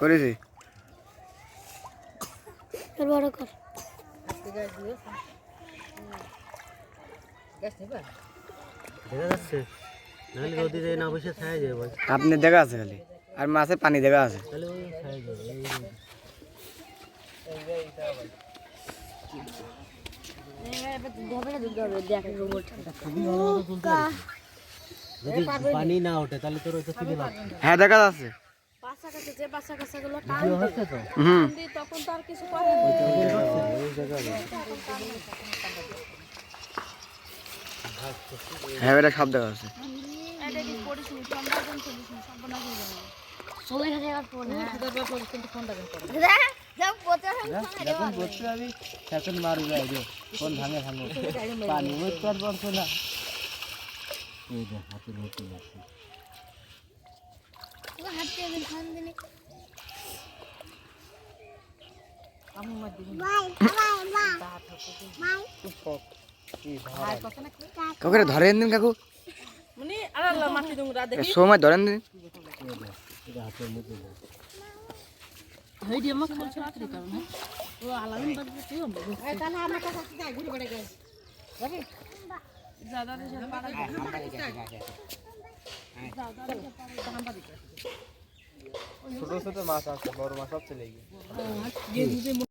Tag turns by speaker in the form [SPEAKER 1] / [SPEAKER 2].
[SPEAKER 1] করেছি
[SPEAKER 2] এর বড় কর
[SPEAKER 3] দেখা যাচ্ছে নাহলে রোদি না বসে ছায়া যাবে বল
[SPEAKER 1] আপনি দেখা আছে খালি আর মাছের পানি দেখা আছে
[SPEAKER 3] তাহলে ওই ছায়া যাবে এই রোদি। যদি পানি না ওঠে তাহলে তোর ওইটা তুলে লাভ কি?
[SPEAKER 1] হ্যাঁ দেখা যাচ্ছে
[SPEAKER 4] বাচ্চা কাছে যে বাচ্চা তখন তো আর কিছু করে না।
[SPEAKER 3] এই
[SPEAKER 1] হ্যাঁ এটা সব দেখা যাচ্ছে
[SPEAKER 4] এটা কি পড়িস নি, ঠান্ডা চলিস নি, সর্বনাশ হয়ে যাবে।
[SPEAKER 2] চলে গেছে আর ফোন
[SPEAKER 3] যখন বসতে যাবি তখন মারু যায় যে কোন ভাঙে ভাঙে পানি ওই তো বলছো না এই যে হাতে আছে
[SPEAKER 2] হাঁটতে হবে খান দিলে।
[SPEAKER 1] কাকু এটা ধরেন দিন কাকু।
[SPEAKER 4] মানে
[SPEAKER 1] সময় ধরেন দিন
[SPEAKER 4] দাদা
[SPEAKER 1] ছোট ছোট মাছ আছে বড় মাছ সব চলে গিয়ে।